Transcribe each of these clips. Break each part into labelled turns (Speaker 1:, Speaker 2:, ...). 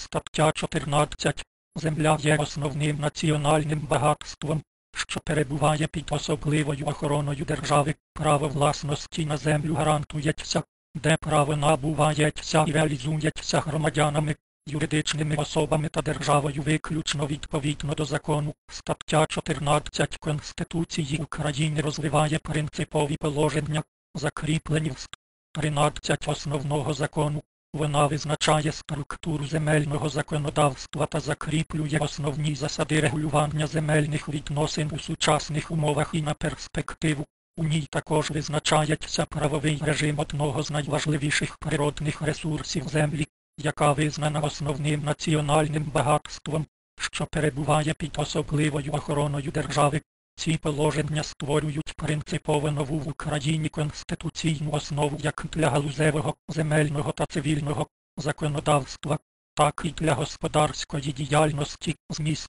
Speaker 1: Стаття 14. Земля є основним національним багатством, що перебуває під особливою охороною держави. Право власності на землю гарантується, де право набувається і реалізується громадянами, юридичними особами та державою виключно відповідно до закону. Стаття 14 Конституції України розвиває принципові положення, закріплені в 13 основного закону. Вона визначає структуру земельного законодавства та закріплює основні засади регулювання земельних відносин у сучасних умовах і на перспективу. У ній також визначається правовий режим одного з найважливіших природних ресурсів землі, яка визнана основним національним багатством, що перебуває під особливою охороною держави. Ці положення створюють принципово нову в Україні конституційну основу як для галузевого, земельного та цивільного законодавства, так і для господарської діяльності зміст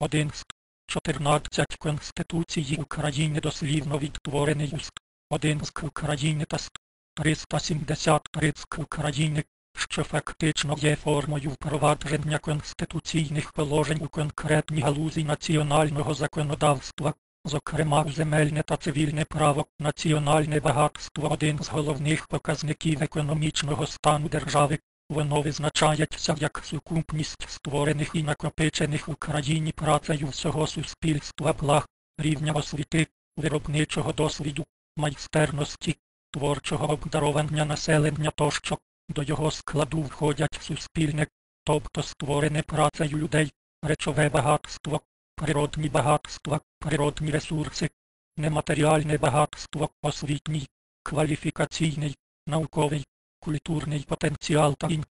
Speaker 1: 1 з 14 Конституції України дослівно відтворений уст 1 з України та ст 373 з України, що фактично є формою впровадження конституційних положень у конкретній галузі національного законодавства. Зокрема, земельне та цивільне право, національне багатство один з головних показників економічного стану держави. Воно визначається як сукупність створених і накопичених в Україні працею всього суспільства благ, рівня освіти, виробничого досвіду, майстерності, творчого обдарування населення тощо. До його складу входять суспільне, тобто створене працею людей, речове багатство, природні багатства, природні ресурси, нематеріальне багатство, освітній, кваліфікаційний, науковий, культурний потенціал та ін.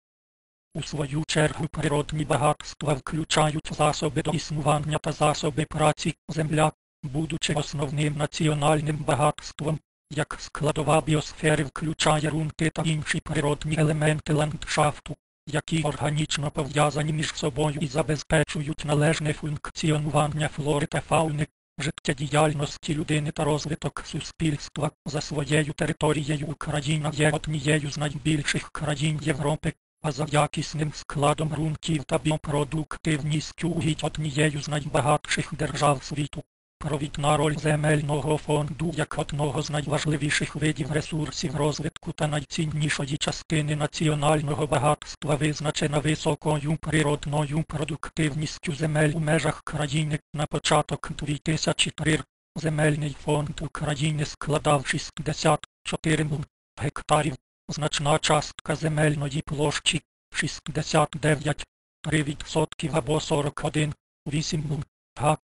Speaker 1: У свою чергу природні багатства включають засоби до існування та засоби праці, земля, будучи основним національним багатством, як складова біосфери включає рунки та інші природні елементи ландшафту, які органічно пов'язані між собою і забезпечують належне функціонування флори та фауни, життєдіяльності людини та розвиток суспільства за своєю територією Україна є однією з найбільших країн Європи, а за якісним складом ґрунтів та біопродуктивністю угідь однією з найбагатших держав світу. Провідна роль земельного фонду як одного з найважливіших видів ресурсів розвитку та найціннішої частини національного багатства визначена високою природною продуктивністю земель у межах країни. На початок 2003 Земельний фонд України складав 64 гектарів, значна частка земельної площі 69,3% або 41,8 мл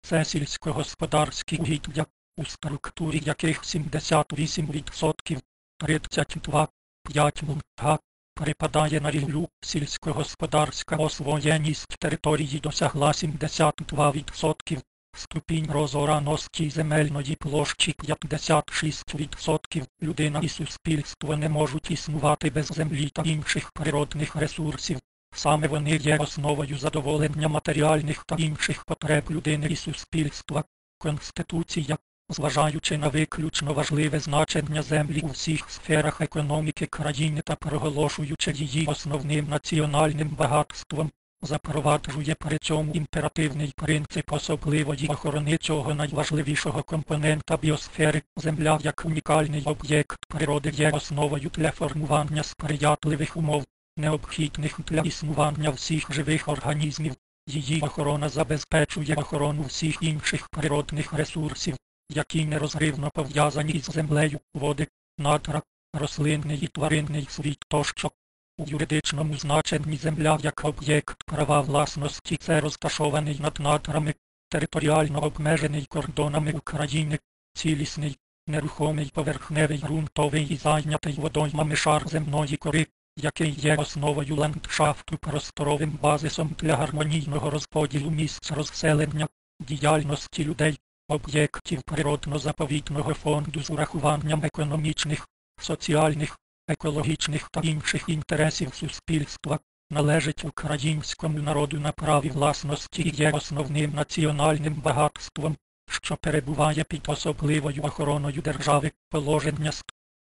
Speaker 1: це сільськогосподарські угіддя, у структурі яких 78% 32,5 мл га припадає на ріллю, сільськогосподарська освоєність території досягла 72%, ступінь розораності земельної площі 56%. Людина і суспільство не можуть існувати без землі та інших природних ресурсів. Саме вони є основою задоволення матеріальних та інших потреб людини і суспільства. Конституція, зважаючи на виключно важливе значення землі у всіх сферах економіки країни та проголошуючи її основним національним багатством, запроваджує при цьому імперативний принцип особливої охорони цього найважливішого компонента біосфери. Земля як унікальний об'єкт природи є основою для формування сприятливих умов необхідних для існування всіх живих організмів. Її охорона забезпечує охорону всіх інших природних ресурсів, які нерозривно пов'язані із землею, води, надра, рослинний і тваринний світ тощо. У юридичному значенні земля як об'єкт права власності це розташований над надрами, територіально обмежений кордонами України, цілісний, нерухомий поверхневий ґрунтовий і зайнятий водоймами шар земної кори, який є основою ландшафту просторовим базисом для гармонійного розподілу місць розселення, діяльності людей, об'єктів природно-заповідного фонду з урахуванням економічних, соціальних, екологічних та інших інтересів суспільства, належить українському народу на праві власності і є основним національним багатством, що перебуває під особливою охороною держави. Положення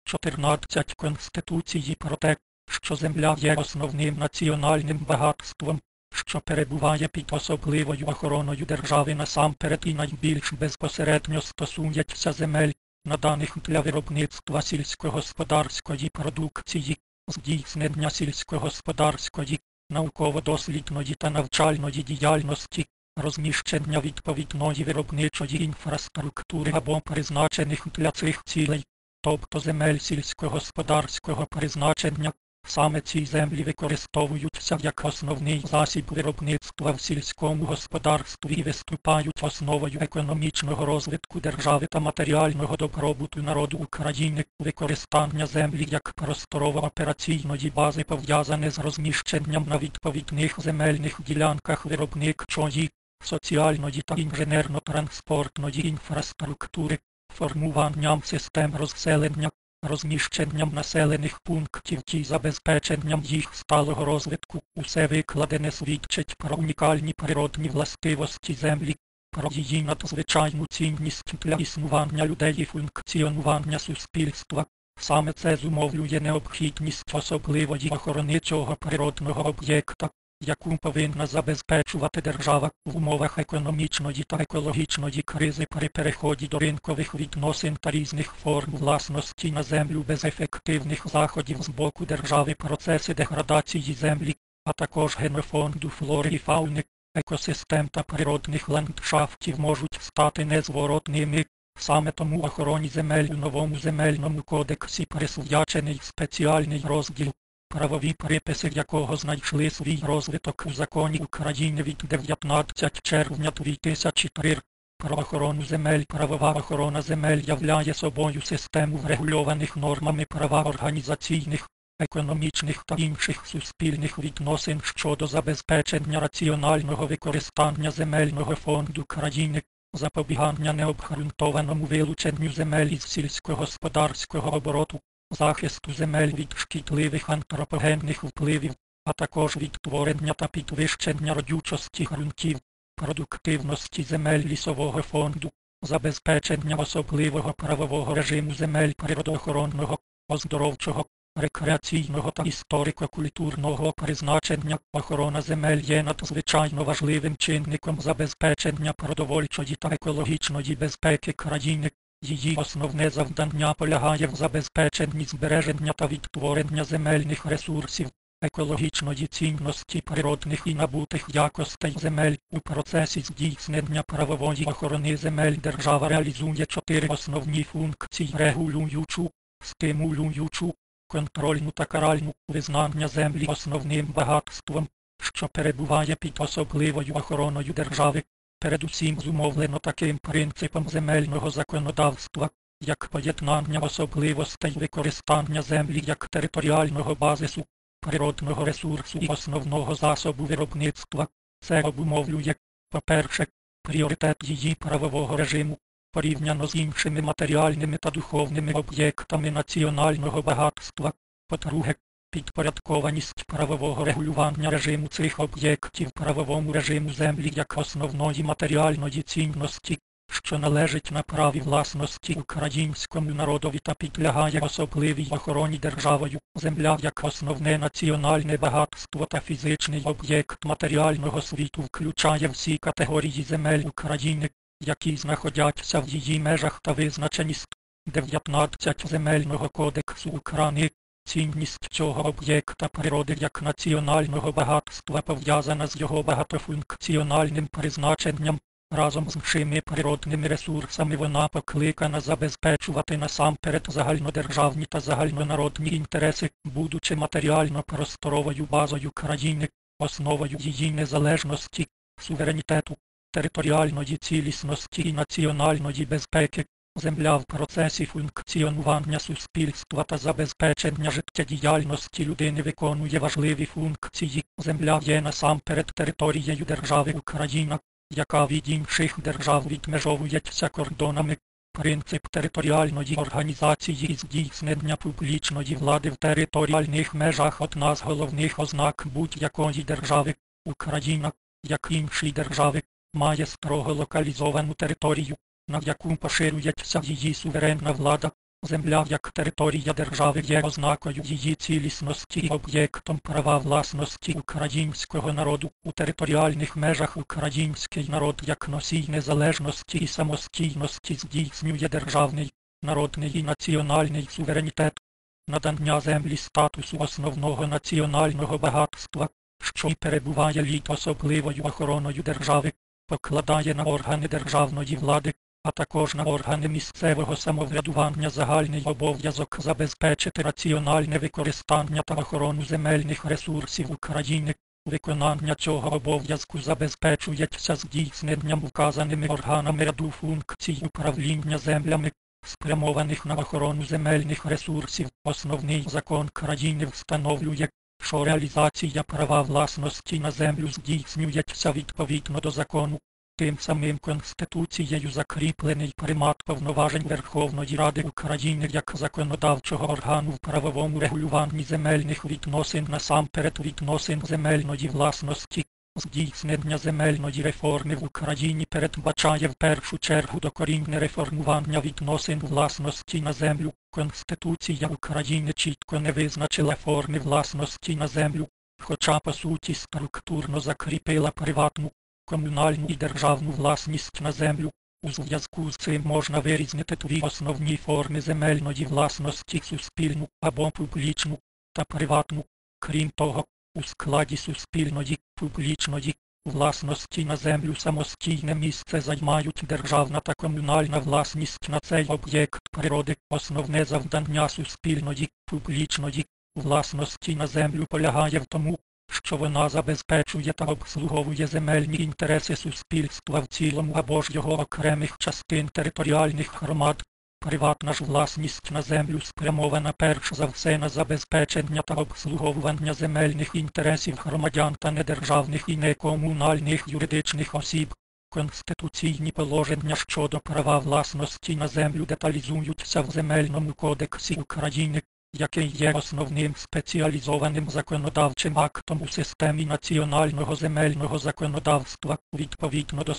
Speaker 1: 14 Конституції про те, що земля є основним національним багатством, що перебуває під особливою охороною держави насамперед і найбільш безпосередньо стосується земель, наданих для виробництва сільськогосподарської продукції, здійснення сільськогосподарської, науково-дослідної та навчальної діяльності, розміщення відповідної виробничої інфраструктури або призначених для цих цілей, тобто земель сільськогосподарського призначення, саме ці землі використовуються як основний засіб виробництва в сільському господарстві і виступають основою економічного розвитку держави та матеріального добробуту народу України, використання землі як просторово-операційної бази пов'язане з розміщенням на відповідних земельних ділянках виробничої, соціальної та інженерно-транспортної інфраструктури, формуванням систем розселення, розміщенням населених пунктів і забезпеченням їх сталого розвитку усе викладене свідчить про унікальні природні властивості землі, про її надзвичайну цінність для існування людей і функціонування суспільства. Саме це зумовлює необхідність особливої охорони цього природного об'єкта, яку повинна забезпечувати держава в умовах економічної та екологічної кризи при переході до ринкових відносин та різних форм власності на землю без ефективних заходів з боку держави процеси деградації землі, а також генофонду флори і фауни, екосистем та природних ландшафтів можуть стати незворотними. Саме тому охороні земель у новому земельному кодексі присвячений спеціальний розділ правові приписи якого знайшли свій розвиток у законі України від 19 червня 2003 про охорону земель. Правова охорона земель являє собою систему врегульованих нормами права організаційних, економічних та інших суспільних відносин щодо забезпечення раціонального використання земельного фонду країни, запобігання необґрунтованому вилученню земель із сільськогосподарського обороту, захисту земель від шкідливих антропогенних впливів, а також від творення та підвищення родючості ґрунтів, продуктивності земель лісового фонду, забезпечення особливого правового режиму земель природоохоронного, оздоровчого, рекреаційного та історико-культурного призначення охорона земель є надзвичайно важливим чинником забезпечення продовольчої та екологічної безпеки країни. Її основне завдання полягає в забезпеченні збереження та відтворення земельних ресурсів, екологічної цінності природних і набутих якостей земель. У процесі здійснення правової охорони земель держава реалізує чотири основні функції регулюючу, стимулюючу, контрольну та каральну визнання землі основним багатством, що перебуває під особливою охороною держави, передусім зумовлено таким принципом земельного законодавства, як поєднання особливостей використання землі як територіального базису, природного ресурсу і основного засобу виробництва. Це обумовлює, по-перше, пріоритет її правового режиму, порівняно з іншими матеріальними та духовними об'єктами національного багатства, по-друге, підпорядкованість правового регулювання режиму цих об'єктів правовому режиму землі як основної матеріальної цінності, що належить на праві власності українському народові та підлягає особливій охороні державою, земля як основне національне багатство та фізичний об'єкт матеріального світу включає всі категорії земель України, які знаходяться в її межах та визначеність 19 земельного кодексу України. Цінність цього об'єкта природи як національного багатства пов'язана з його багатофункціональним призначенням, разом з іншими природними ресурсами вона покликана забезпечувати насамперед загальнодержавні та загальнонародні інтереси, будучи матеріально-просторовою базою країни, основою її незалежності, суверенітету, територіальної цілісності і національної безпеки. Земля в процесі функціонування суспільства та забезпечення життєдіяльності людини виконує важливі функції. Земля є насамперед територією держави Україна, яка від інших держав відмежовується кордонами. Принцип територіальної організації і здійснення публічної влади в територіальних межах одна з головних ознак будь-якої держави. Україна, як інші держави, має строго локалізовану територію на яку поширюється її суверенна влада, Земля як територія держави є ознакою її цілісності і об'єктом права власності українського народу. У територіальних межах український народ як носій незалежності і самостійності здійснює державний, народний і національний суверенітет, надання землі статусу основного національного багатства, що й перебуває лід особливою охороною держави, покладає на органи державної влади а також на органи місцевого самоврядування загальний обов'язок забезпечити раціональне використання та охорону земельних ресурсів України. Виконання цього обов'язку забезпечується здійсненням вказаними органами ряду функцій управління землями, спрямованих на охорону земельних ресурсів. Основний закон країни встановлює, що реалізація права власності на землю здійснюється відповідно до закону Тим самим Конституцією закріплений примат повноважень Верховної Ради України як законодавчого органу в правовому регулюванні земельних відносин насамперед відносин земельної власності. Здійснення земельної реформи в Україні передбачає в першу чергу докорінне реформування відносин власності на землю. Конституція України чітко не визначила форми власності на землю, хоча по суті структурно закріпила приватну комунальну і державну власність на землю. У зв'язку з цим можна вирізнити дві основні форми земельної власності суспільну або публічну та приватну. Крім того, у складі суспільної, публічної власності на землю самостійне місце займають державна та комунальна власність на цей об'єкт природи. Основне завдання суспільної, публічної власності на землю полягає в тому, що вона забезпечує та обслуговує земельні інтереси суспільства в цілому або ж його окремих частин територіальних громад. Приватна ж власність на землю спрямована перш за все на забезпечення та обслуговування земельних інтересів громадян та недержавних і некомунальних юридичних осіб. Конституційні положення щодо права власності на землю деталізуються в Земельному кодексі України який є основним спеціалізованим законодавчим актом у системі національного земельного законодавства відповідно до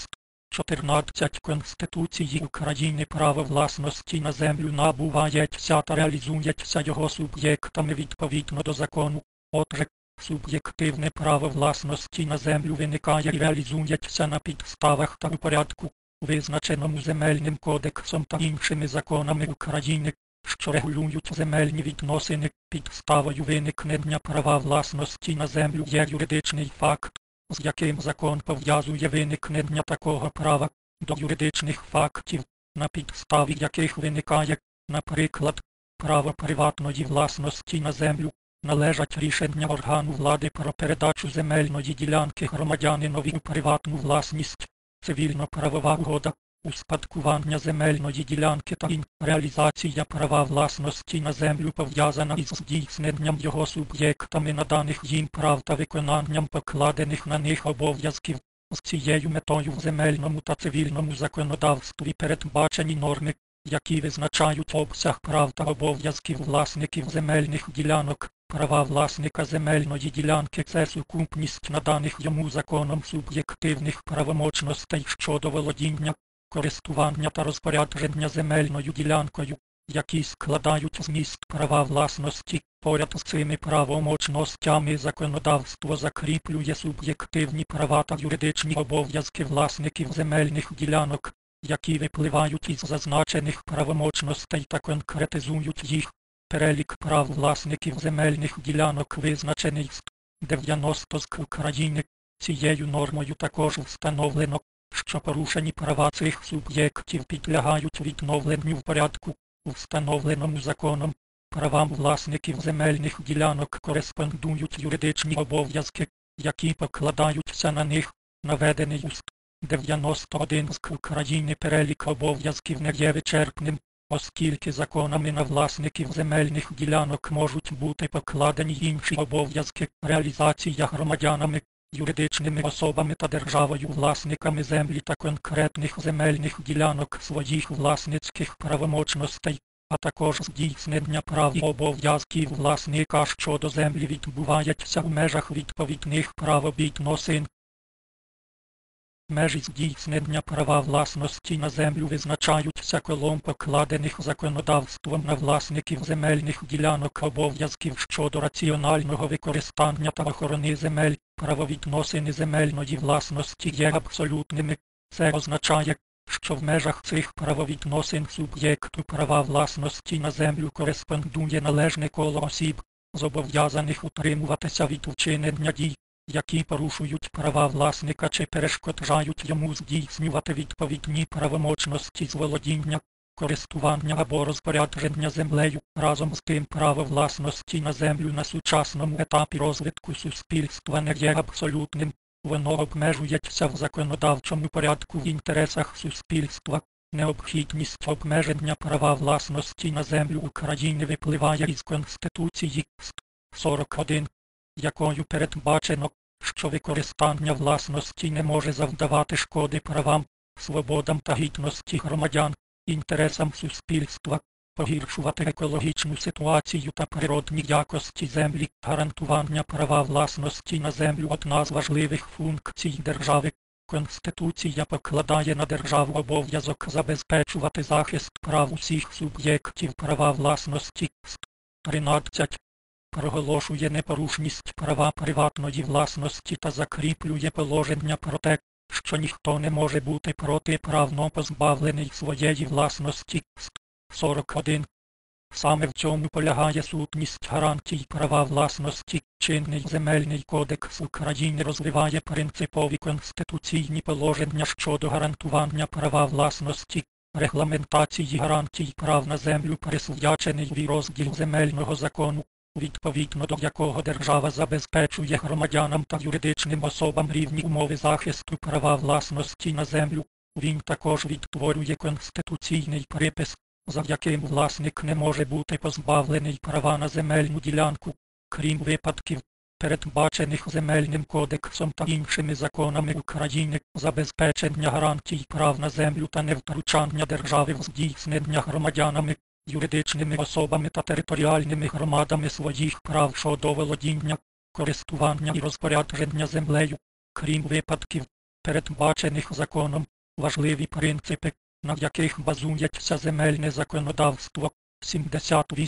Speaker 1: 14 Конституції України право власності на землю набувається та реалізується його суб'єктами відповідно до закону. Отже, суб'єктивне право власності на землю виникає і реалізується на підставах та у порядку, визначеному земельним кодексом та іншими законами України що регулюють земельні відносини підставою виникнення права власності на землю є юридичний факт, з яким закон пов'язує виникнення такого права до юридичних фактів, на підставі яких виникає, наприклад, право приватної власності на землю, належать рішення органу влади про передачу земельної ділянки громадянинові у приватну власність, цивільно-правова угода, Успадкування земельної ділянки та реалізація права власності на землю пов'язана із здійсненням його суб'єктами наданих їм прав та виконанням покладених на них обов'язків. З цією метою в земельному та цивільному законодавстві передбачені норми, які визначають обсяг прав та обов'язків власників земельних ділянок. Права власника земельної ділянки це сукупність наданих йому законом суб'єктивних правомочностей щодо володіння користування та розпорядження земельною ділянкою, які складають зміст права власності, поряд з цими правомочностями законодавство закріплює суб'єктивні права та юридичні обов'язки власників земельних ділянок, які випливають із зазначених правомочностей та конкретизують їх. Перелік прав власників земельних ділянок визначений з 90 з України. Цією нормою також встановлено, що порушені права цих суб'єктів підлягають відновленню в порядку, встановленому законом. Правам власників земельних ділянок кореспондують юридичні обов'язки, які покладаються на них, наведений уст 91 з України перелік обов'язків не є вичерпним, оскільки законами на власників земельних ділянок можуть бути покладені інші обов'язки, реалізація громадянами юридичними особами та державою власниками землі та конкретних земельних ділянок своїх власницьких правомочностей, а також здійснення прав і обов'язків власника щодо землі відбувається в межах відповідних правовідносин. Межі здійснення права власності на землю визначаються колом покладених законодавством на власників земельних ділянок обов'язків щодо раціонального використання та охорони земель, правовідносини земельної власності є абсолютними. Це означає, що в межах цих правовідносин суб'єкту права власності на землю кореспондує належне коло осіб, зобов'язаних утримуватися від вчинення дій, які порушують права власника чи перешкоджають йому здійснювати відповідні правомочності з володіння, користування або розпорядження землею. Разом з тим право власності на землю на сучасному етапі розвитку суспільства не є абсолютним, воно обмежується в законодавчому порядку в інтересах суспільства. Необхідність обмеження права власності на землю України випливає із Конституції 41, якою передбачено, що використання власності не може завдавати шкоди правам, свободам та гідності громадян, інтересам суспільства, погіршувати екологічну ситуацію та природні якості землі, гарантування права власності на землю одна з важливих функцій держави. Конституція покладає на державу обов'язок забезпечувати захист прав усіх суб'єктів права власності. 13. Проголошує непорушність права приватної власності та закріплює положення про те, що ніхто не може бути протиправно позбавлений своєї власності. 41. Саме в цьому полягає сутність гарантій права власності. Чинний земельний кодекс України розвиває принципові конституційні положення щодо гарантування права власності, регламентації гарантій прав на землю присвячений розділ земельного закону, відповідно до якого держава забезпечує громадянам та юридичним особам рівні умови захисту права власності на землю. Він також відтворює конституційний припис, за яким власник не може бути позбавлений права на земельну ділянку, крім випадків, передбачених земельним кодексом та іншими законами України, забезпечення гарантій прав на землю та невтручання держави в здійснення громадянами, юридичними особами та територіальними громадами своїх прав щодо володіння, користування і розпорядження землею, крім випадків, передбачених законом, важливі принципи, на яких базується земельне законодавство. 78